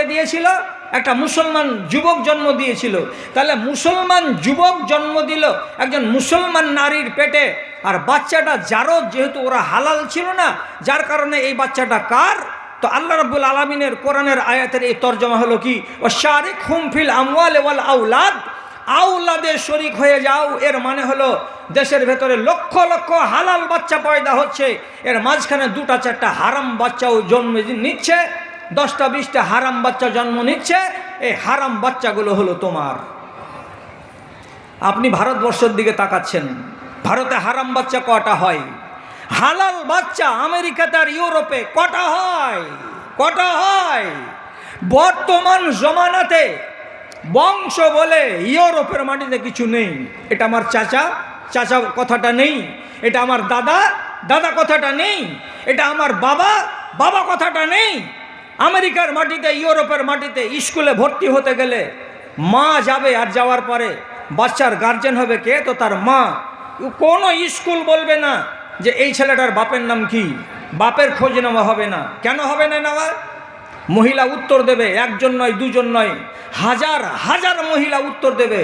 কে দিয়েছিল, একটা মুসলমান যুবক জন্ম দিয়েছিল। তাহলে মুসলমান যুবক জন্ম দিল একজন মুসলমান নারীর পেটে, আর বাচ্চাটা যারও যেহেতু ওরা হালাল ছিল না, যার কারণে এই বাচ্চাটা কার? তো আল্লাহ রব্বুল আলমিনের কোরআনের আয়াতের এই তর্জমা হলো কি? ও শারিক হুমফিল আমওয়াল ওয়াল আউলাদ আউলাদের শরিক হয়ে যাও, এর মানে হলো দেশের ভেতরে লক্ষ লক্ষ হালাল বাচ্চা পয়দা হচ্ছে, এর মাঝখানে দুটা চারটা হারাম বাচ্চাও জন্ম নিচ্ছে। দশটা বিশটা হারাম বাচ্চা জন্ম নিচ্ছে, এই হারাম বাচ্চাগুলো হলো তোমার। আপনি ভারতবর্ষের দিকে তাকাচ্ছেন, ভারতে হারাম বাচ্চা কটা হয়? হালাল বাচ্চা আমেরিকাতে আর ইউরোপে কটা হয়? কটা হয়? বর্তমান জমানাতে বংশ বলে ইউরোপের মাটিতে কিছু নেই। এটা আমার চাচা চাচা কথাটা নেই। এটা আমার দাদা দাদা কথাটা নেই। এটা আমার বাবা বাবা কথাটা নেই। আমেরিকার মাটিতে, ইউরোপের মাটিতে স্কুলে ভর্তি হতে গেলে মা যাবে আর যাওয়ার পরে বাচ্চার গার্জেন হবে কে? তো তার মা। কোনো স্কুল বলবে না যে এই ছেলেটার বাপের নাম কি? বাপের খোঁজ নেওয়া হবে না। কেন হবে না নেওয়া? মহিলা উত্তর দেবে, একজন নয়, দুজন নয়, হাজার হাজার মহিলা উত্তর দেবে।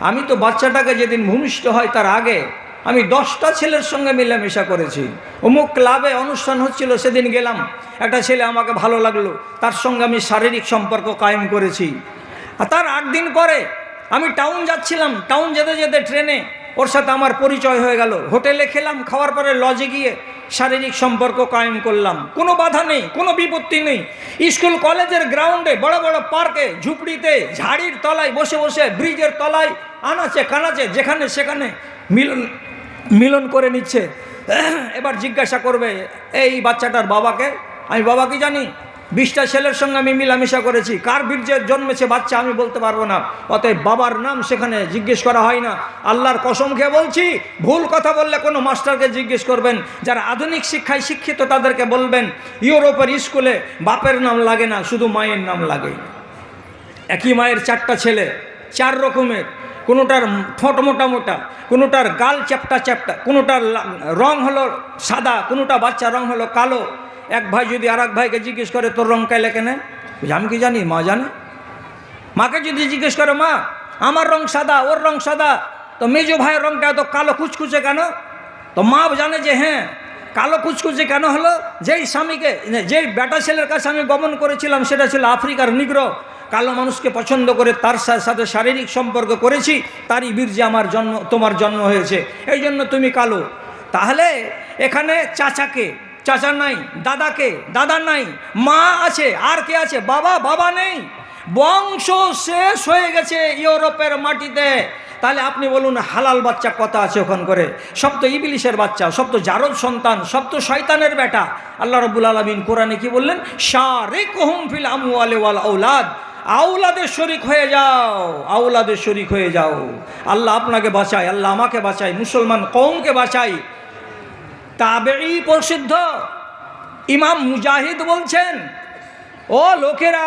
আমি তো বাচ্চাটাকে যেদিন ভূমিষ্ঠ হয় তার আগে আমি দশটা ছেলের সঙ্গে মিলেমিশা করেছি। অমুক ক্লাবে অনুষ্ঠান হচ্ছিল, সেদিন গেলাম। একটা ছেলে আমাকে ভালো লাগল। তার সঙ্গে আমি শারীরিক সম্পর্ক কায়েম করেছি। আর তার আট দিন পরে আমি টাউন যাচ্ছিলাম। টাউন যেতে যেতে ট্রেনে ওর সাথে আমার পরিচয় হয়ে গেল। হোটেলে খেলাম, খাওয়ার পরে লজে গিয়ে শারীরিক সম্পর্ক কায়েম করলাম। কোনো বাধা নেই, কোনো বিপত্তি নেই। স্কুল, কলেজের গ্রাউন্ডে বড় বড় পার্কে ঝুপড়িতে, ঝাড়ির তলায় বসে বসে ব্রিজের তলায়, আনাচে কানাচে, যেখানে সেখানে মিলন মিলন করে নিচ্ছে। এবার জিজ্ঞাসা করবে, এই বাচ্চাটার বাবাকে? আমি বাবা কি জানি? বিশটা ছেলের সঙ্গে আমি মিলামিশা করেছি। কার বীর্যের জন্মেছে বাচ্চা আমি বলতে পারব না। অতএব বাবার নাম সেখানে জিজ্ঞেস করা হয় না। আল্লাহর কসম খেয়ে বলছি, ভুল কথা বললে কোনো মাস্টারকে জিজ্ঞেস করবেন। যারা আধুনিক শিক্ষায় শিক্ষিত তাদেরকে বলবেন, ইউরোপের স্কুলে বাপের নাম লাগে না, শুধু মায়ের নাম লাগে। একই মায়ের চারটা ছেলে, চার রকমের। কোনোটার ঠোঁট মোটা মোটা, কোনোটার গাল চ্যাপটা চ্যাপটা, কোনোটার রং হলো সাদা, কোনোটা বাচ্চা রং হলো কালো। এক ভাই যদি আর ভাইকে জিজ্ঞেস করে, তোর রং কাইলে কেনে? আমি কি জানি, মা জানে। মাকে যদি জিজ্ঞেস করে, মা, আমার রং সাদা, ওর রং সাদা, তো মেজো ভাইয়ের রংটা এত কালো কুচকুচে কেন? তো মা জানে যে হ্যাঁ কালো কুচকুচে কেন হলো? যেই স্বামীকে, যেই বেটা ছেলের কাছে আমি গমন করেছিলাম, সেটা ছিল আফ্রিকার নিগ্র কালো মানুষকে পছন্দ করে তার সাথে শারীরিক সম্পর্ক করেছি, তারই বীর্যে আমার জন্ম, তোমার জন্ম হয়েছে। এই জন্য তুমি কালো। তাহলে এখানে চাচাকে, চাচা নাই, দাদাকে, দাদা নাই, মা আছে, আর কে আছে? বাবা বাবা নেই। বংশ শেষ হয়ে গেছে ইউরোপের মাটিতে। তাহলে আপনি বলুন, হালাল বাচ্চা কথা আছে ওখান করে? সব তো ইবিলিশের বাচ্চা, সব তো জারদ সন্তান, সব তো শয়তানের বেটা। আল্লাহ রবুল আলমিন কোরআনে কি বললেন? শারিক হুম ফিল আমওয়ালে ওয়াল আউলাদের শরিক হয়ে যাও আউলাদের শরিক হয়ে যাও। আল্লাহ আপনাকে বাঁচায়, আল্লাহ আমাকে বাঁচায়, মুসলমান কৌমকে বাঁচায়। তাবেই প্রসিদ্ধ। ইমাম মুজাহিদ বলছেন, ও লোকেরা,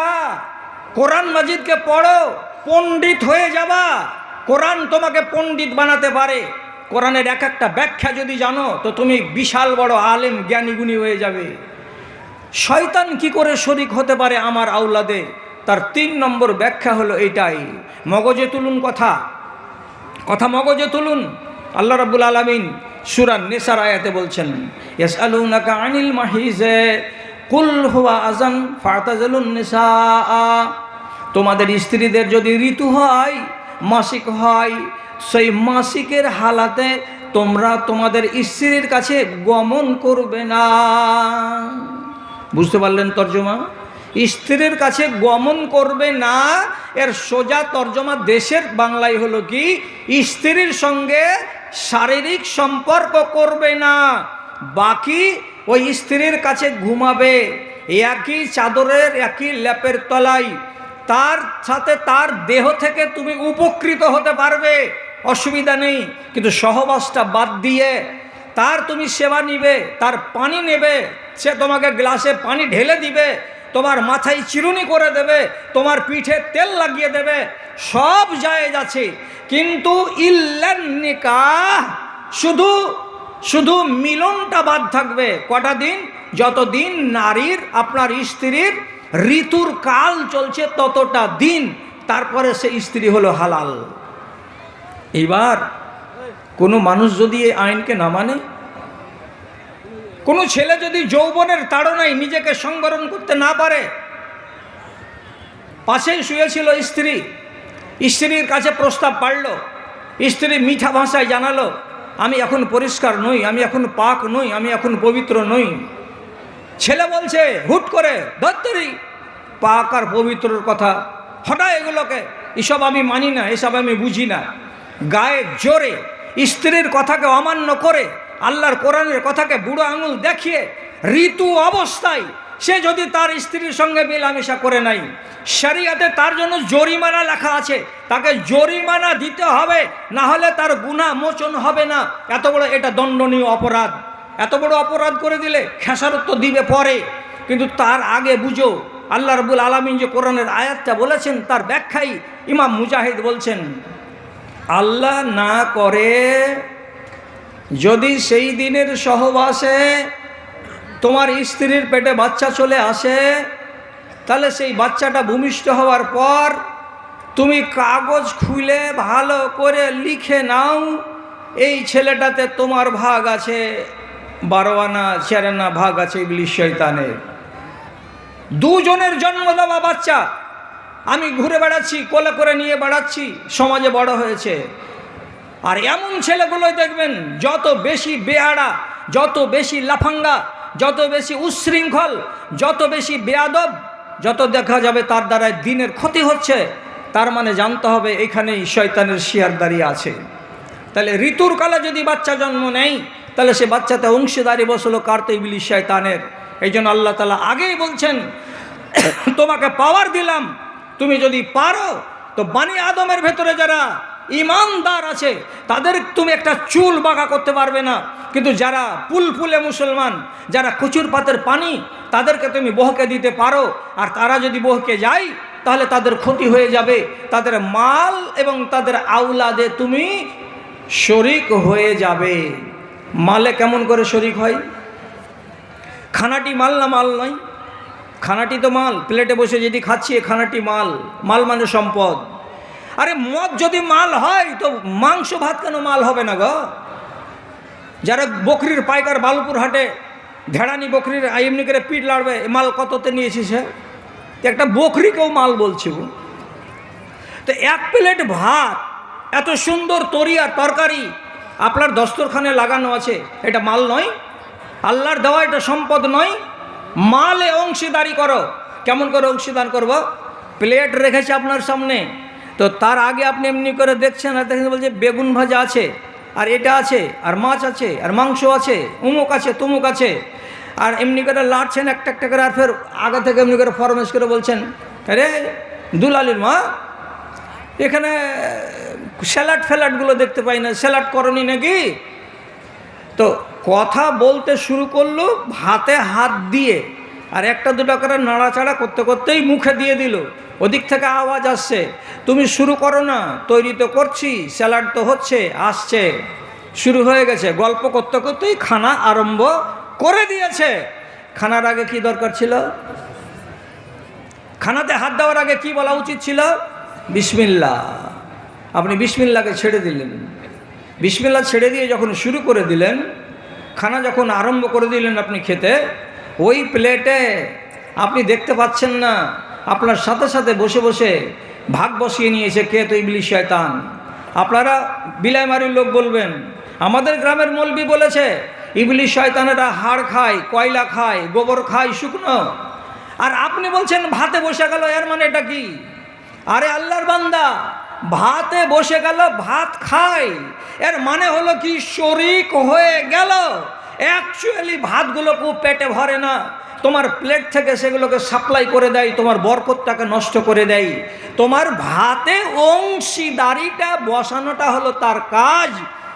কোরআন মাজিদকে পড়ো, পণ্ডিত হয়ে যাবা। কোরআন তোমাকে পণ্ডিত বানাতে পারে। কোরআনের এক একটা ব্যাখ্যা যদি জানো, তো তুমি বিশাল বড় আলেম, জ্ঞানীগুণী হয়ে যাবে। শয়তান কি করে শরিক হতে পারে আমার আউলাদে তার তিন নম্বর ব্যাখ্যা হলো এইটাই। মগজে তুলুন কথা। কথা মগজে তুলুন। আল্লাহ রাব্বুল আলামিন সুরান নিসার আয়াতে বলছেন, ইয়াসআলুনাকা আনিল মাহিজে, কুল হুয়া আযান ফাতাজালুন নিসা তোমাদের স্ত্রীদের যদি ঋতু হয়, মাসিক হয়, সেই মাসিকের হালাতে তোমরা তোমাদের স্ত্রীর কাছে গমন করবে না। বুঝতে পারলেন তর্জমা? স্ত্রীর কাছে গমন করবে না, এর সোজা তর্জমা দেশের বাংলায় হলো কি, স্ত্রীর সঙ্গে শারীরিক সম্পর্ক করবে না, বাকি ওই স্ত্রীর কাছে ঘুমাবে, একই চাদরের, একই ল্যাপের তলায়, তার সাথে তার দেহ থেকে তুমি উপকৃত হতে পারবে, অসুবিধা নেই, কিন্তু সহবাসটা বাদ দিয়ে তার তুমি সেবা নিবে, তার পানি নেবে, সে তোমাকে গ্লাসে পানি ঢেলে দিবে তোমার মাথায় চিরুনি করে দেবে, তোমার পিঠে তেল লাগিয়ে দেবে, সব জায়েজ আছে। কিন্তু ইল্লান্নিকাহ শুধু শুধু মিলনটা বাদ থাকবে। কটা দিন? যতদিন নারীর, আপনার স্ত্রীর ঋতুর কাল চলছে ততটা দিন, তারপরে সে স্ত্রী হলো হালাল। এবার কোনো মানুষ যদি এই আইনকে না মানে কোনো ছেলে যদি যৌবনের তাড়নায় নিজেকে সংবরণ করতে না পারে, পাশেই শুয়েছিল স্ত্রী। স্ত্রীর কাছে প্রস্তাব পারল স্ত্রী মিঠা ভাষায় জানালো, আমি এখন পরিষ্কার নই, আমি এখন পাক নই, আমি এখন পবিত্র নই। ছেলে বলছে, হুট করে ধত্তরি পাক আর পবিত্রর কথা। হঠাৎ এগুলোকে, এসব আমি মানি না, এসব আমি বুঝি না। গায়ে জোরে স্ত্রীর কথাকে অমান্য করে আল্লাহর কোরআনের কথাকে বুড়ো আঙুল দেখিয়ে ঋতু অবস্থায় সে যদি তার স্ত্রীর সঙ্গে মেলামেশা করে নাই, শরিয়াতে তার জন্য জরিমানা লেখা আছে, তাকে জরিমানা দিতে হবে, না হলে তার গুণা মোচন হবে না। এত বড় এটা দণ্ডনীয় অপরাধ। এত বড় অপরাধ করে দিলে খেসারত দিবে পরে। কিন্তু তার আগে বুঝো, আল্লাহ রবুল আলমিন যে কোরআনের আয়াতটা বলেছেন, তার ব্যাখ্যাই ইমাম মুজাহিদ বলছেন, আল্লাহ না করে যদি সেই দিনের সহবাসে তোমার স্ত্রীর পেটে বাচ্চা চলে আসে, তাহলে সেই বাচ্চাটা ভূমিষ্ঠ হওয়ার পর তুমি কাগজ খুলে ভালো করে লিখে নাও, এই ছেলেটাতে তোমার ভাগ আছে, বারোয়ানা চেরানা ভাগ আছে ইবলিশ শৈতানের দুজনের জন্ম দেওয়া বাচ্চা, আমি ঘুরে বেড়াচ্ছি, কোলে করে নিয়ে বেড়াচ্ছি, সমাজে বড় হয়েছে। আর এমন ছেলেগুলোই দেখবেন, যত বেশি বেয়াড়া, যত বেশি লাফাঙ্গা, যত বেশি উচ্ছৃঙ্খল, যত বেশি বেয়াদব, যত দেখা যাবে তার দ্বারা দিনের ক্ষতি হচ্ছে, তার মানে জানতে হবে এখানেই শয়তানের শিয়ারদারি আছে। তাহলে ঋতুর কালে যদি বাচ্চা জন্ম নেয় তাহলে সে বাচ্চাতে অংশীদারি বসল কার্ত ইবলি শয়তানের? এই জন্য আল্লাহ তালা আগেই বলছেন, তোমাকে পাওয়ার দিলাম, তুমি যদি পারো, তো বানি আদমের ভেতরে যারা ইমানদার আছে, তাদের তুমি একটা চুল বাঁকা করতে পারবে না। কিন্তু যারা পুলফুলে মুসলমান, যারা কচুর পাতের পানি, তাদেরকে তুমি বহকে দিতে পারো। আর তারা যদি বহকে যায়, তাহলে তাদের ক্ষতি হয়ে যাবে। তাদের মাল এবং তাদের আউলাদে তুমি শরিক হয়ে যাবে। মালে কেমন করে শরিক হয়? খানাটি মাল না মাল নয়? খানাটি তো মাল। প্লেটে বসে যদি খাচ্ছি খানাটি মাল। মাল মানে সম্পদ। আরে মদ যদি মাল হয়, তো মাংস ভাত কেন মাল হবে না গো? যারা বকরির পাইকার বালুপুর হাটে, ঘেড়ানি বকরির এমনি করে পিঠ লাড়বে মাল কততে নিয়েছিস হ্যাঁ তো একটা বকরিকেও মাল বলছি তো এক প্লেট ভাত, এত সুন্দর তরিয়ার তরকারি, আপনার দস্তরখানে লাগানো আছে, এটা মাল নয়। আল্লাহর দেওয়া এটা সম্পদ নয়। মালে অংশীদারি করো। কেমন করে অংশীদার করব? প্লেট রেখেছে আপনার সামনে। তো তার আগে আপনি এমনি করে দেখছেন আর দেখেন বলছে, বেগুন ভাজা আছে, আর এটা আছে, আর মাছ আছে, আর মাংস আছে, উমুক আছে, তুমুক আছে। আর এমনি করে লাড়ছেন একটা একটা করে, আর ফের আগে থেকে এমনি করে ফরমেশ করে বলছেন, আরে, দুলালির মা, এখানে, স্যালাড ফ্যালাডগুলো দেখতে পাই না, স্যালাড করনি নাকি? তো কথা বলতে শুরু করল হাতে হাত দিয়ে। আর একটা দুটো করে নাড়াচাড়া করতে করতেই মুখে দিয়ে দিল। ওদিক থেকে আওয়াজ আসছে, তুমি শুরু করো না, তৈরি তো করছি, স্যালাড তো হচ্ছে, আসছে। শুরু হয়ে গেছে, গল্প করতে করতেই খানা আরম্ভ করে দিয়েছে। খানার আগে কি দরকার ছিল? খানাতে হাত দেওয়ার আগে কি বলা উচিত ছিল? বিসমিল্লা। আপনি বিসমিল্লাকে ছেড়ে দিলেন। বিসমিল্লা ছেড়ে দিয়ে যখন শুরু করে দিলেন, খানা যখন আরম্ভ করে দিলেন আপনি খেতে ওই প্লেটে আপনি দেখতে পাচ্ছেন না। আপনার সাথে সাথে বসে বসে ভাগ বসিয়ে নিয়েছে কে তো ইবলি শয়তান। আপনারা বিলাইমারির লোক বলবেন, আমাদের গ্রামের মলবি বলেছে ইবলি শয়তানেরা হাড় খায়, কয়লা খায়, গোবর খায়, শুকনো। আর আপনি বলছেন, ভাতে বসে গেল, এর মানে এটা কি? আরে আল্লাহর বান্দা, ভাতে বসে গেল, ভাত খায়। এর মানে হলো কি, শরিক হয়ে গেল। অ্যাকচুয়ালি ভাতগুলো খুব পেটে ভরে না। তোমার প্লেট থেকে সেগুলোকে সাপ্লাই করে দেয়, তোমার বরকতটাকে নষ্ট করে দেয়। তোমার ভাতে অংশীদারিটা বসানোটা হলো তার কাজ।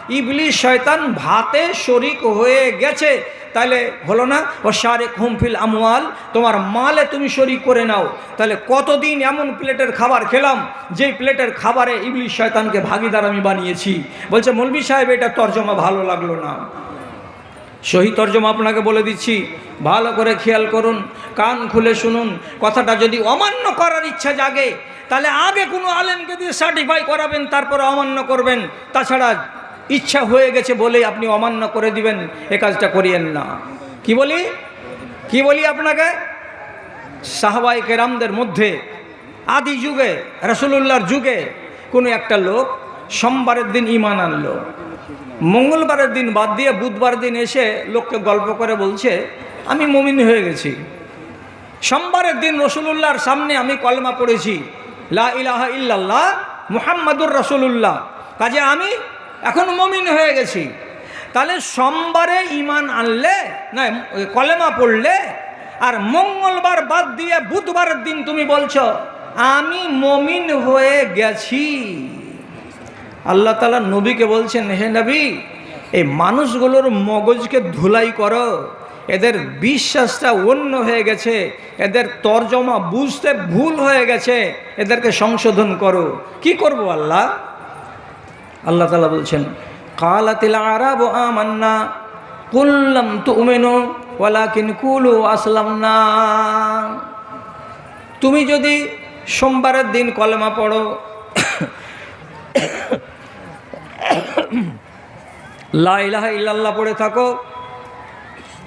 ইবলি শয়তান ভাতে শরিক হয়ে গেছে। তাহলে হলো না ও সারে খুমফিল আমওয়াল, তোমার মালে তুমি শরিক করে নাও। তাহলে কতদিন এমন প্লেটের খাবার খেলাম, যেই প্লেটের খাবারে ইবলি শয়তানকে ভাগিদার আমি বানিয়েছি। বলছে মলবি সাহেব, এটা তর্জমা ভালো লাগল না। সহি তর্জমা আপনাকে বলে দিচ্ছি, ভালো করে খেয়াল করুন, কান খুলে শুনুন, কথাটা যদি অমান্য করার ইচ্ছা জাগে, তাহলে আগে কোনো আলেমকে দিয়ে সার্টিফাই করাবেন, তারপরে অমান্য করবেন। তাছাড়া ইচ্ছা হয়ে গেছে বলে আপনি অমান্য করে দিবেন, এ কাজটা করিয়েন না। কি বলি? কি বলি আপনাকে? সাহবাই কেরামদের মধ্যে, আদি যুগে, রসুলুল্লাহর যুগে কোনো একটা লোক সোমবারের দিন ইমান আনলো। মঙ্গলবারের দিন বাদ দিয়ে বুধবার দিন এসে লোককে গল্প করে বলছে, আমি মমিন হয়ে গেছি। সোমবারের দিন রসুলুল্লাহর সামনে আমি কলমা পড়েছি, লা ইলাহা ইল্লাল্লাহ মুহাম্মাদুর রসুলুল্লাহ। কাজে আমি এখন মমিন হয়ে গেছি। তাহলে সোমবারে ইমান আনলে, না, কলেমা পড়লে আর মঙ্গলবার বাদ দিয়ে বুধবারের দিন তুমি বলছো, আমি মমিন হয়ে গেছি। আল্লাহ তালা নবীকে বলছেন, হে নবী, এই মানুষগুলোর মগজকে ধুলাই করো। এদের বিশ্বাসটা অন্য হয়ে গেছে। এদের তর্জমা বুঝতে ভুল হয়ে গেছে। এদেরকে সংশোধন করো। কি করব আল্লাহ? আল্লাহ তালা বলছেন, কালাতিল আরাব আমান্না কুল্লাম তুমেনো ওয়ালাকিন কুলু আসলাম না তুমি যদি সোমবারের দিন কলেমা পড়ো লাইলাহা ইল্লাল্লাহ পড়ে থাকো।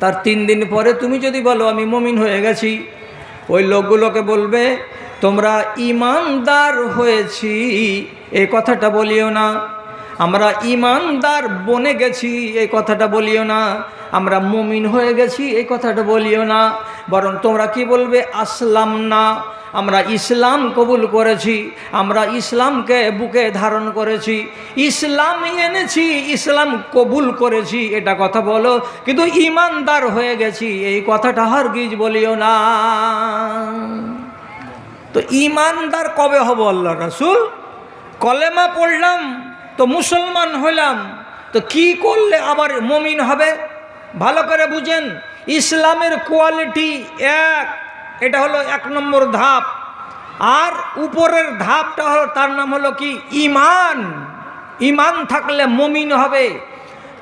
তার তিন দিন পরে তুমি যদি বলো, আমি মমিন হয়ে গেছি। ওই লোকগুলোকে বলবে, তোমরা ইমানদার হয়েছি। এই কথাটা বলিও না। আমরা ইমানদার বনে গেছি। এই কথাটা বলিও না। আমরা মমিন হয়ে গেছি। এই কথাটা বলিও না। বরং তোমরা কি বলবে? আসলাম না আমরা ইসলাম কবুল করেছি, আমরা ইসলামকে বুকে ধারণ করেছি, ইসলাম এনেছি, ইসলাম কবুল করেছি, এটা কথা বলো, কিন্তু ইমানদার হয়ে গেছি, এই কথাটা হারগিজ বলিও না। তো ইমানদার কবে হব আল্লাহ রাসুল? কলেমা পড়লাম, তো মুসলমান হইলাম, তো কি করলে আবার মমিন হবে? ভালো করে বুঝেন, ইসলামের কোয়ালিটি এক এটা হলো এক নম্বর ধাপ। আর উপরের ধাপটা হলো, তার নাম হলো কি? ইমান। ইমান থাকলে মমিন হবে।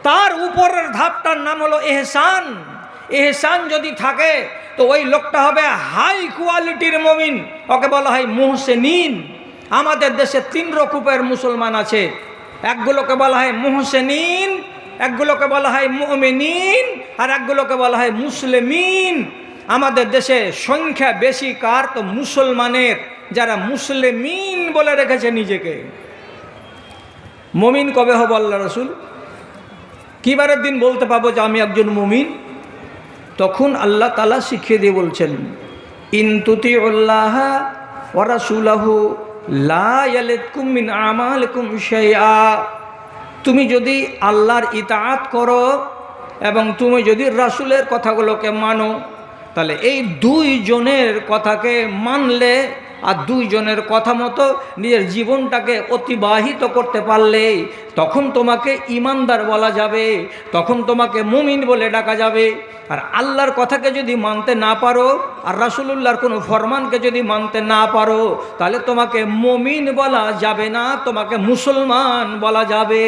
তার উপরের ধাপটার নাম হলো এহসান। এহসান যদি থাকে, তো ওই লোকটা হবে হাই কোয়ালিটির মমিন। ওকে বলা হয় মোহসেনিন। আমাদের দেশে তিন রকমের মুসলমান আছে। একগুলোকে বলা হয় মোহসেনিন, একগুলোকে বলা হয় মোমেনিন, আর একগুলোকে বলা হয় মুসলিমিন। আমাদের দেশে সংখ্যা বেশি কার? তো মুসলমানের। যারা মুসলিমিন বলে রেখেছে নিজেকে। মমিন কবে হব আল্লাহ রসুল? কিবারের দিন বলতে পাবো যে আমি একজন মমিন। তখন আল্লাহ তালা শিখিয়ে দিয়ে বলছেন ইনতুতি উল্লাহ ওরাসুলাহু লাকুমিন আমাল কুম তুমি যদি আল্লাহর ইতাআত করো এবং তুমি যদি রাসুলের কথাগুলোকে মানো তাহলে এই দুইজনের কথাকে মানলে আর দুইজনের কথা মতো নিজের জীবনটাকে অতিবাহিত করতে পারলে তখন তোমাকে ইমানদার বলা যাবে, তখন তোমাকে মুমিন বলে ডাকা যাবে। আর আল্লাহর কথাকে যদি মানতে না পারো, আর রাসুলুল্লাহর কোনো ফরমানকে যদি মানতে না পারো, তাহলে তোমাকে মমিন বলা যাবে না, তোমাকে মুসলমান বলা যাবে।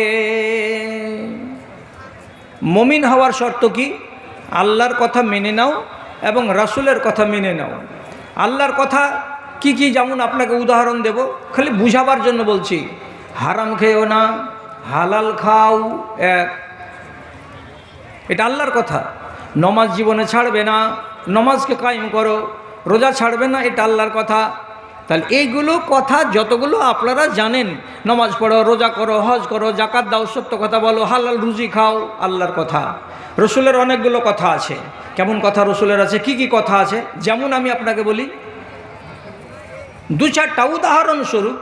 মমিন হওয়ার শর্ত কি? আল্লাহর কথা মেনে নাও এবং রাসুলের কথা মেনে নাও। আল্লাহর কথা কি কি যেমন আপনাকে উদাহরণ দেব, খালি বুঝাবার জন্য বলছি, হারাম খেয়েও না, হালাল খাও, এক। এটা আল্লাহর কথা। নমাজ জীবনে ছাড়বে না, নমাজকে কায়েম করো, রোজা ছাড়বে না, এটা আল্লাহর কথা। তাহলে এইগুলো কথা যতগুলো আপনারা জানেন, নমাজ পড়ো, রোজা করো, হজ করো, জাকাত দাও, সত্য কথা বলো, হালাল রুজি খাও, আল্লাহর কথা। রসুলের অনেকগুলো কথা আছে। কেমন কথা রসুলের আছে? কি কি কথা আছে? যেমন আমি আপনাকে বলি, দু চারটা উদাহরণস্বরূপ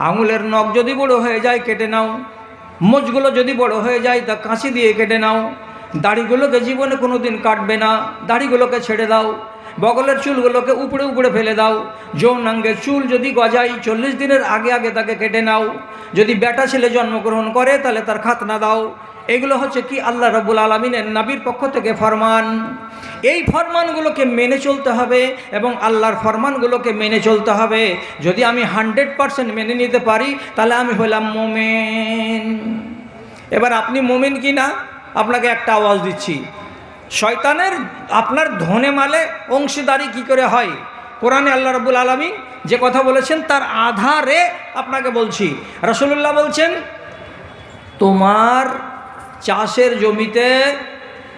আঙুলের নখ যদি বড় হয়ে যায়, কেটে নাও। মোজগুলো যদি বড় হয়ে যায়, তা কাঁচি দিয়ে কেটে নাও। দাড়িগুলোকে জীবনে কোনো দিন কাটবে না। দাড়িগুলোকে ছেড়ে দাও। বগলের চুলগুলোকে উপড়ে উপড়ে ফেলে দাও। যৌনাঙ্গের চুল যদি গজাই চল্লিশ দিনের আগে আগে তাকে কেটে নাও। যদি বেটা ছেলে জন্মগ্রহণ করে, তাহলে তার খাতনা দাও। এগুলো হচ্ছে কি আল্লাহ রব্বুল আলমিনের নাবির পক্ষ থেকে ফরমান। এই ফরমানগুলোকে মেনে চলতে হবে এবং আল্লাহর ফরমানগুলোকে মেনে চলতে হবে। যদি আমি হান্ড্রেড পারসেন্ট মেনে নিতে পারি, তাহলে আমি হলাম মোমেন। এবার আপনি মোমেন কি না আপনাকে একটা আওয়াজ দিচ্ছি। শয়তানের আপনার ধনে মালে অংশীদারি কি করে হয়? কোরআনে আল্লাহ রবুল আলমী যে কথা বলেছেন, তার আধারে আপনাকে বলছি। রসুল্লাহ বলছেন, তোমার চাষের জমিতে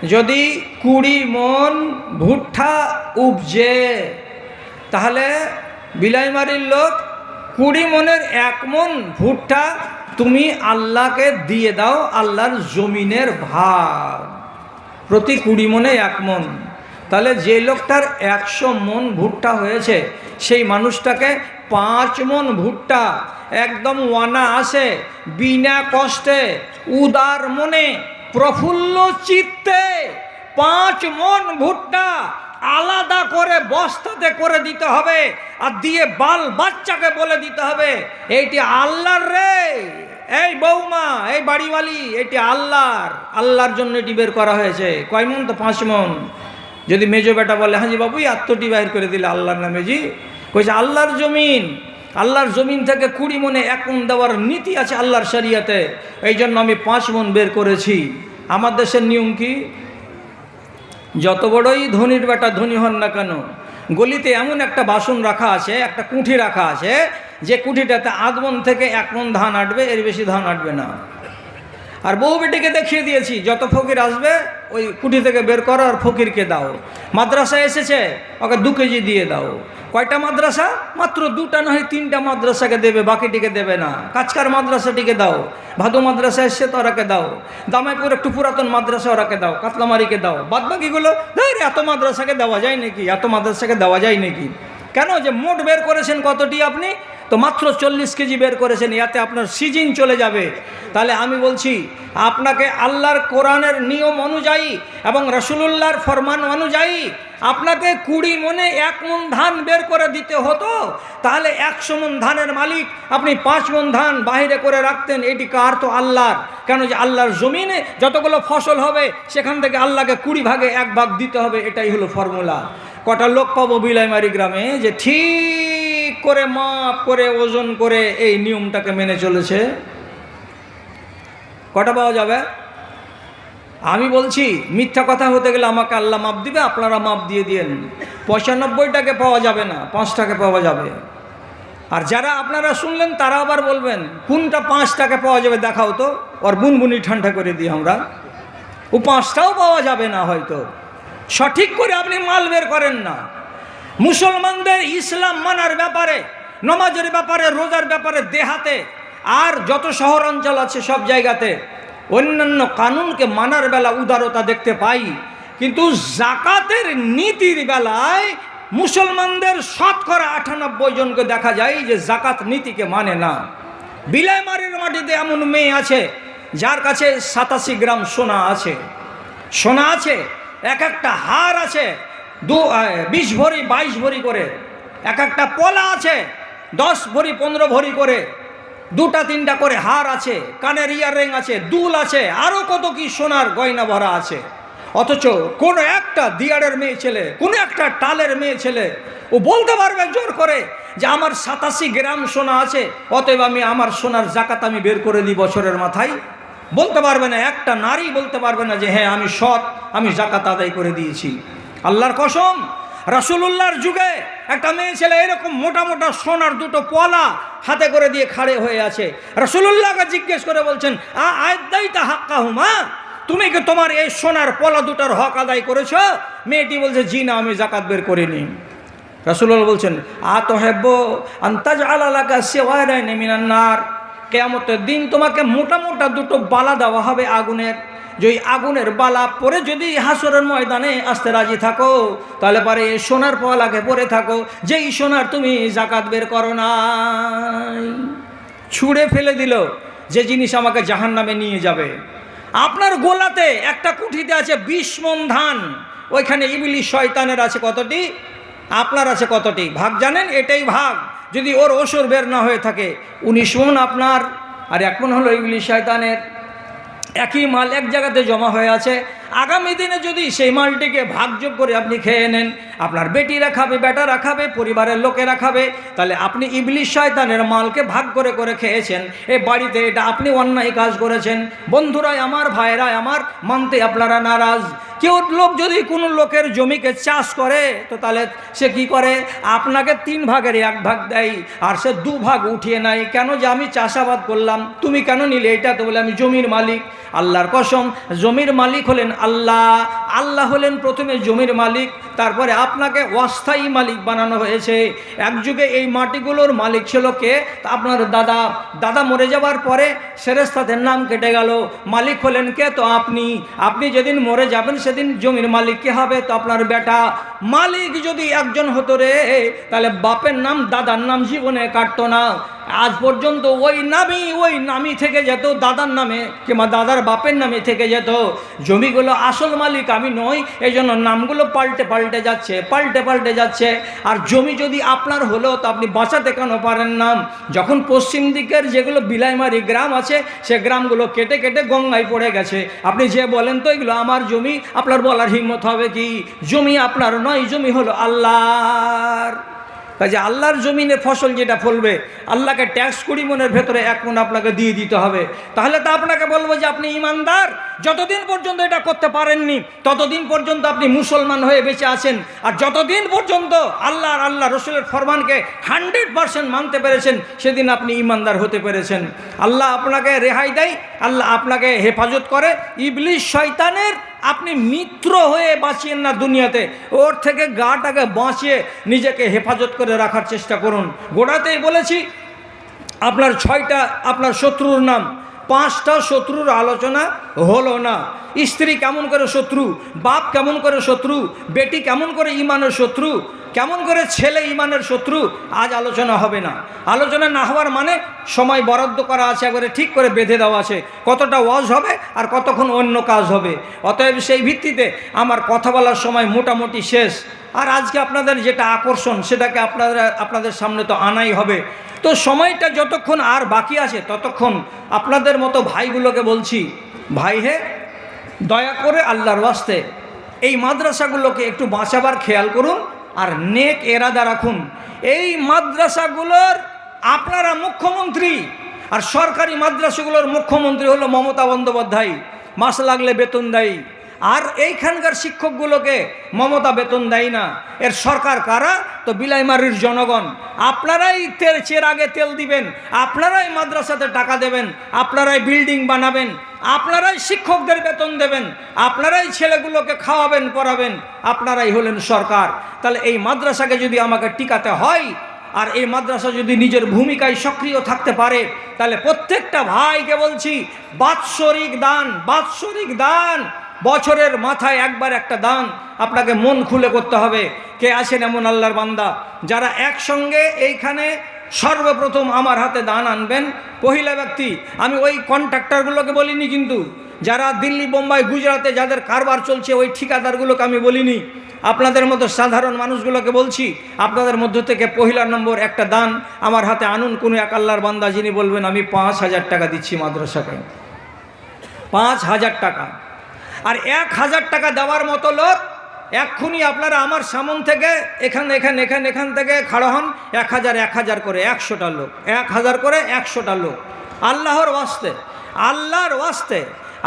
যদি কুড়ি মন ভুট্টা উপজে, তাহলে বিলাইমারির লোক কুড়ি মনের এক মন ভুট্টা তুমি আল্লাহকে দিয়ে দাও, আল্লাহর জমিনের ভাগ। প্রতি কুড়ি মনে এক মন। তাহলে যে লোকটার একশো মন ভুট্টা হয়েছে, সেই মানুষটাকে পাঁচ মন ভুট্টা একদম ওয়ানা আসে, বিনা কষ্টে, উদার মনে, প্রফুল্ল চিত্তে পাঁচ মন ভুট্টা আলাদা করে বস্তাতে করে দিতে হবে আর দিয়ে বাল বাচ্চাকে বলে দিতে হবে, এইটি আল্লাহর রে, এই বৌমা, এই বাড়িওয়ালি, এটি আল্লাহর আল্লাহর জন্য এটি বের করা হয়েছে। কয় মন তো পাঁচ মন? যদি মেজো বেটা বলে, হাজি বাবু, এই আত্মটি বাইর করে দিলে আল্লাহর নামে জি। কইছে, আল্লাহর জমিন আল্লাহর জমিন থেকে কুড়ি মনে এক মন দেওয়ার নীতি আছে আল্লাহর শরিয়াতে। এই জন্য আমি পাঁচ মন বের করেছি। আমার দেশের নিয়ম কি? যত বড়ই ধনির বেটা ধনী হন না কেন, গলিতে এমন একটা বাসন রাখা আছে, একটা কুঠি রাখা আছে, যে কুঠিটাতে আধ মন থেকে এক মন ধান আটবে, এর বেশি ধান আটবে না। আর বউ বেটিকে দেখিয়ে দিয়েছি, যত ফকির আসবে ওই কুঠি থেকে বের করো আর ফকিরকে দাও। মাদ্রাসা এসেছে, ওকে দু কেজি দিয়ে দাও। কয়টা মাদ্রাসা? মাত্র দুটা নয় তিনটা মাদ্রাসাকে দেবে, বাকিটিকে দেবে না। কাচকার মাদ্রাসাটিকে দাও। ভাদু মাদ্রাসা এসছে, তো ওরাকে দাও। দামাইপুর একটু পুরাতন মাদ্রাসা ওরাকে দাও, কাতলামারিকে দাও। বাদ বাকিগুলো এত মাদ্রাসাকে দেওয়া যায় নাকি? এত মাদ্রাসাকে দেওয়া যায় নাকি? কেন যে মোট বের করেছেন কতটি আপনি? তো মাত্র চল্লিশ কেজি বের করেছেন, ইয়াতে আপনার সিজিন চলে যাবে। তাহলে আমি বলছি, আপনাকে আল্লাহর কোরআনের নিয়ম অনুযায়ী এবং রসুলুল্লাহর ফরমান অনুযায়ী আপনাকে কুড়ি মনে এক মন ধান বের করে দিতে হতো। তাহলে একশো মন ধানের মালিক আপনি পাঁচ মন ধান বাহিরে করে রাখতেন, এটি কার? তো আল্লাহর। কেন যে আল্লাহর জমিনে যতগুলো ফসল হবে, সেখান থেকে আল্লাহকে কুড়ি ভাগে এক ভাগ দিতে হবে, এটাই হলো ফর্মুলা। কটা লোক পাবো বিলাইমারি গ্রামে? যে ঠিক করে মাপ করে, ওজন করে এই নিয়মটাকে মেনে চলেছে। কটা পাওয়া যাবে? আমি বলছি, মিথ্যা কথা হতে গেলে আমাকে আল্লাহ মাপ দিবে, আপনারা মাপ দিয়ে দিয়েন। পঁচানব্বইটাকে পাওয়া যাবে না, পাঁচটাকে পাওয়া যাবে। আর যারা আপনারা শুনলেন, তারা আবার বলবেন, কোনটা পাঁচটাকে পাওয়া যাবে দেখাও তো, ওর বুনবুনি ঠান্ডা করে দিই আমরা। ও পাঁচটাও পাওয়া যাবে না হয়তো। সঠিক করে আপনি মাল বের করেন না। মুসলমানদের ইসলাম মানার ব্যাপারে, নমাজের ব্যাপারে, রোজার ব্যাপারে দেহাতে আর যত শহর অঞ্চল আছে সব জায়গাতে অন্যান্য কানুনকে মানার বেলা উদারতা দেখতে পাই। কিন্তু জাকাতের নীতির বেলায় মুসলমানদের শতকরা আটানব্বই জনকে দেখা যায় যে জাকাত নীতিকে মানে না। বিলাইমারির মাটিতে এমন মেয়ে আছে, যার কাছে সাতাশি গ্রাম সোনা আছে। সোনা আছে, এক একটা হার আছে দু বিশ ভরি, বাইশ ভরি করে। এক একটা পলা আছে, দশ ভরি, পনেরো ভরি করে। দুটা, তিনটা করে হার আছে, কানের ইয়াররিং আছে, দুল আছে আরও কত কি সোনার গয়না ভরা আছে। অথচ কোনো একটা দিয়ারের মেয়ে ছেলে, কোনো একটা টালের মেয়ে ছেলে, ও বলতে পারবে জোর করে যে আমার সাতাশি গ্রাম সোনা আছে, অতএব আমি আমার সোনার জাকাত আমি বের করে দিই বছরের মাথায়। বলতে পারবে না, একটা নারী বলতে পারবে না যে হ্যাঁ আমি সৎ, আমি জাকাত আদায় করে দিয়েছি। আল্লাহর কসম, রাসুলুল্লাহর যুগে একটা মেয়ে ছেলে এরকম মোটা মোটা সোনার দুটো পলা হাতে করে দিয়ে খাড়ে হয়ে আছে। রাসুলুল্লাহকে জিজ্ঞেস করে বলছেন, আ আয়দাই তা হাক্কা হুমা তুমি কি তোমার এই সোনার পলা দুটার হক আদায় করেছ? মেয়েটি বলছে, জি না, আমি জাকাত বের করে করিনি। রাসুল্লাহ বলছেন আ তো হেব্ব আন্তাজ আলাকা সেওয়ারায় নেমিনান্নার কেয়ামতের দিন তোমাকে মোটা মোটা দুটো বালা দেওয়া হবে আগুনের। যে আগুনের বালা পরে যদি হাসরের ময়দানে আসতে রাজি থাকো, তাহলে পরে সোনার পলাকে পরে থাকো, যেই সোনার তুমি জাকাত বের করো নাই। ছুঁড়ে ফেলে দিল, যে জিনিস আমাকে জাহান নামে নিয়ে যাবে। আপনার গোলাতে একটা কুঠিতে আছে বিশ মন ধান, ওইখানে ইবিলি শয়তানের আছে কতটি? আপনার আছে কতটি? ভাগ জানেন? এটাই ভাগ। যদি ওর ওসর বের না হয়ে থাকে, উনিশ মন আপনার, আর এক মন হলো ইবলি শয়তানের। একই মাল এক জায়গাতে জমা হয়ে আছে। আগামী দিনে যদি সেই মালটিকে ভাগযোগ করে আপনি খেয়ে নেন, আপনার বেটিরা খাবে, বেটারা খাবে, পরিবারের লোকেরা খাবে, তাহলে আপনি ইবলিশ শয়তানের মালকে ভাগ করে করে খেয়েছেন। এ বাড়িতে এটা আপনি অন্যায় কাজ করেছেন। বন্ধুরাই আমার, ভাইরাই আমার, মানতে আপনারা নারাজ। কেউ লোক যদি কোনো লোকের জমিকে চাষ করে, তো তাহলে সে কি করে? আপনাকে তিন ভাগের এক ভাগ দেয়, আর সে দু ভাগ উঠিয়ে নেয়। কেন যে আমি চাষাবাদ করলাম, তুমি কেন নিলে? এটা তো বলে আমি জমির মালিক। আল্লাহর কসম, জমির মালিক হলেন আল্লাহ আল্লাহ হলেন প্রথমে জমির মালিক, তারপরে আপনাকে অস্থায়ী মালিক বানানো হয়েছে। এক যুগে এই মাটিগুলোর মালিক ছিল কে? আপনার দাদা। দাদা মরে যাওয়ার পরে সেরেস্তাদের নাম কেটে গেল। মালিক হলেন কে? তো আপনি। আপনি যেদিন মরে যাবেন সেদিন জমির মালিক কে হবে? তো আপনার বেটা। মালিক যদি একজন হতো রে, তাহলে বাপের নাম, দাদার নাম জীবনে কাটতো না। আজ পর্যন্ত ওই নামই ওই নামই থেকে যেত, দাদার নামে কিংবা দাদার বাপের নামে থেকে যেত। জমিগুলো আসল মালিক আমি নই এই জন্য নামগুলো পাল্টে পাল্টে যাচ্ছে, পাল্টে পাল্টে যাচ্ছে। আর জমি যদি আপনার হলো, তো আপনি বাঁচাতে কেন পারেন নাম যখন পশ্চিম দিকের যেগুলো বিলাইমারি গ্রাম আছে, সে গ্রামগুলো কেটে কেটে গঙ্গায় পড়ে গেছে। আপনি যে বলেন তো এগুলো আমার জমি, আপনার বলার হিম্মত হবে কি? জমি আপনার নয় জমি হলো আল্লাহর। কাজে আল্লাহর জমিনে ফসল যেটা ফলবে, আল্লাহকে ট্যাক্স কুড়ি মনের ভেতরে এক মন আপনাকে দিয়ে দিতে হবে। তাহলে তো আপনাকে বলব যে আপনি ইমানদার যতদিন পর্যন্ত এটা করতে পারেননি, ততদিন পর্যন্ত আপনি মুসলমান হয়ে বেঁচে আছেন। আর যতদিন পর্যন্ত আল্লাহ আর আল্লাহ রসুলের ফরমানকে হান্ড্রেড পারসেন্ট মানতে পেরেছেন, সেদিন আপনি ইমানদার হতে পেরেছেন। আল্লাহ আপনাকে রেহাই দেয়, আল্লাহ আপনাকে হেফাজত করে। ইবলিশ শয়তানের আপনি মিত্র হয়ে বাঁচিয়েন না দুনিয়াতে। ওর থেকে গাটাকে বাঁচিয়ে নিজেকে হেফাজত করে রাখার চেষ্টা করুন। গোড়াতেই বলেছি, আপনার ছয়টা, আপনার শত্রুর নাম। পাঁচটা শত্রুর আলোচনা হলো না। স্ত্রী কেমন করে শত্রু? বাপ কেমন করে শত্রু? বেটি কেমন করে ইমানের শত্রু? কেমন করে ছেলে ইমানের শত্রু? আজ আলোচনা হবে না। আলোচনা না হওয়ার মানে সময় বরাদ্দ করা আছে, একবারে ঠিক করে বেঁধে দেওয়া আছে। কতটা ওয়াজ হবে আর কতক্ষণ অন্য কাজ হবে। অতএব সেই ভিত্তিতে আমার কথা বলার সময় মোটামুটি শেষ। আর আজকে আপনাদের যেটা আকর্ষণ, সেটাকে আপনারা, আপনাদের সামনে তো আনাই হবে। তো সময়টা যতক্ষণ আর বাকি আছে, ততক্ষণ আপনাদের মতো ভাইগুলোকে বলছি, ভাই হে, দয়া করে আল্লাহর ওয়াস্তে এই মাদ্রাসাগুলোকে একটু বাঁচাবার খেয়াল করুন আর নেক এরাদা রাখুন। এই মাদ্রাসাগুলোর আপনারা মুখ্যমন্ত্রী আর সরকারি মাদ্রাসাগুলোর মুখ্যমন্ত্রী হলো মমতা বন্দ্যোপাধ্যায়। মাস লাগলে বেতন দেয়। এইখানকার শিক্ষকগুলোকে মমতা বেতন দেয় না। এর সরকার কারা? তো বিলাইমারির জনগণ। আপনারাই তেল চের আগে তেল দিবেন, আপনারাই মাদ্রাসাতে টাকা দেবেন, আপনারাই বিল্ডিং বানাবেন, আপনারাই শিক্ষকদের বেতন দেবেন, আপনারাই ছেলেগুলোকে খাওয়াবেন, পড়াবেন, আপনারাই হলেন সরকার। তাহলে এই মাদ্রাসাকে যদি আমাকে টিকাতে হয়, আর এই মাদ্রাসা যদি নিজের ভূমিকায় সক্রিয় থাকতে পারে, তাহলে প্রত্যেকটা ভাইকে বলছি, বাৎসরিক দান বাৎসরিক দান। বছরের মাথায় একবার একটা দান আপনাকে মন খুলে করতে হবে। কে আছেন এমন আল্লাহর বান্দা? যারা একসঙ্গে এইখানে সর্বপ্রথম আমার হাতে দান আনবেন, পহিলা ব্যক্তি, আমি ওই কন্ট্রাক্টারগুলোকে বলিনি কিন্তু, যারা দিল্লি, বোম্বাই গুজরাটে যাদের কারবার চলছে, ওই ঠিকাদারগুলোকে আমি বলিনি। আপনাদের মতো সাধারণ মানুষগুলোকে বলছি, আপনাদের মধ্য থেকে পহিলা নম্বর একটা দান আমার হাতে আনুন। কোনো এক আল্লাহর বান্দা যিনি বলবেন, আমি পাঁচ হাজার টাকা দিচ্ছি মাদ্রাসাকে। পাঁচ হাজার টাকা। আর এক হাজার টাকা দেওয়ার মতো লোক এক্ষুনি আপনারা আমার সামন থেকে এখান এখান এখান এখান থেকে খাড়া হন। এক হাজার এক হাজার করে একশোটা লোক, এক হাজার করে একশোটা লোক। আল্লাহর ওয়াস্তে আল্লাহর ওয়াস্তে,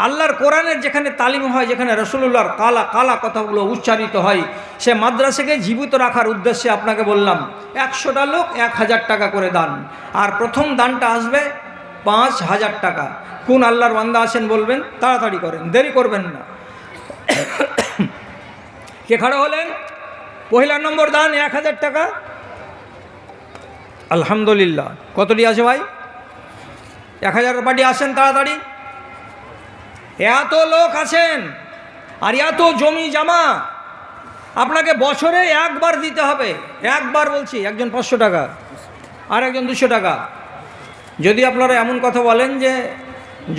আল্লাহর কোরআনের যেখানে তালিম হয়, যেখানে রসুল্লাহর কালা কালা কথাগুলো উচ্চারিত হয়, সে মাদ্রাসাকে জীবিত রাখার উদ্দেশ্যে আপনাকে বললাম, একশোটা লোক এক হাজার টাকা করে দান। আর প্রথম দানটা আসবে পাঁচ হাজার টাকা। কোন আল্লাহর বান্দা আছেন বলবেন, তাড়াতাড়ি করেন, দেরি করবেন না। কে খাড়া হলেন? পহিলা নম্বর দান, এক হাজার টাকা। আলহামদুলিল্লাহ। কতটি আছে ভাই? এক হাজার পাটি আসেন তাড়াতাড়ি। এত লোক আছেন আর এত জমি জামা। আপনাকে বছরে একবার দিতে হবে। একবার বলছি, একজন পাঁচশো টাকা আর একজন দুশো টাকা। যদি আপনারা এমন কথা বলেন যে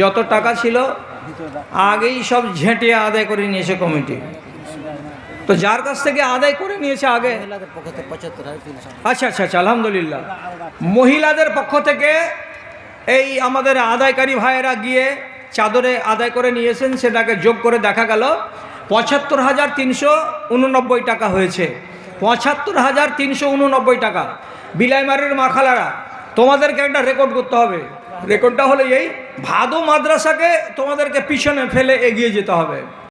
যত টাকা ছিল আগেই সব ঝেঁটে আদায় করে নিয়েছে কমিটি। তো যার কাছ থেকে আদায় করে নিয়েছে আগে? আচ্ছা আচ্ছা আচ্ছা আলহামদুলিল্লাহ। মহিলাদের পক্ষ থেকে এই আমাদের আদায়কারী ভাইয়েরা গিয়ে চাদরে আদায় করে নিয়েছেন সেটাকে যোগ করে দেখা গেল পঁচাত্তর হাজার তিনশো উননব্বই টাকা হয়েছে। পঁচাত্তর হাজার তিনশো উননব্বই টাকা। বিলাইমারের মাখালারা তোমাদেরকে একটা রেকর্ড করতে হবে। রেকর্ডটা হলো এই ভাদু মাদ্রাসাকে তোমাদেরকে পিছনে ফেলে এগিয়ে যেতে হবে।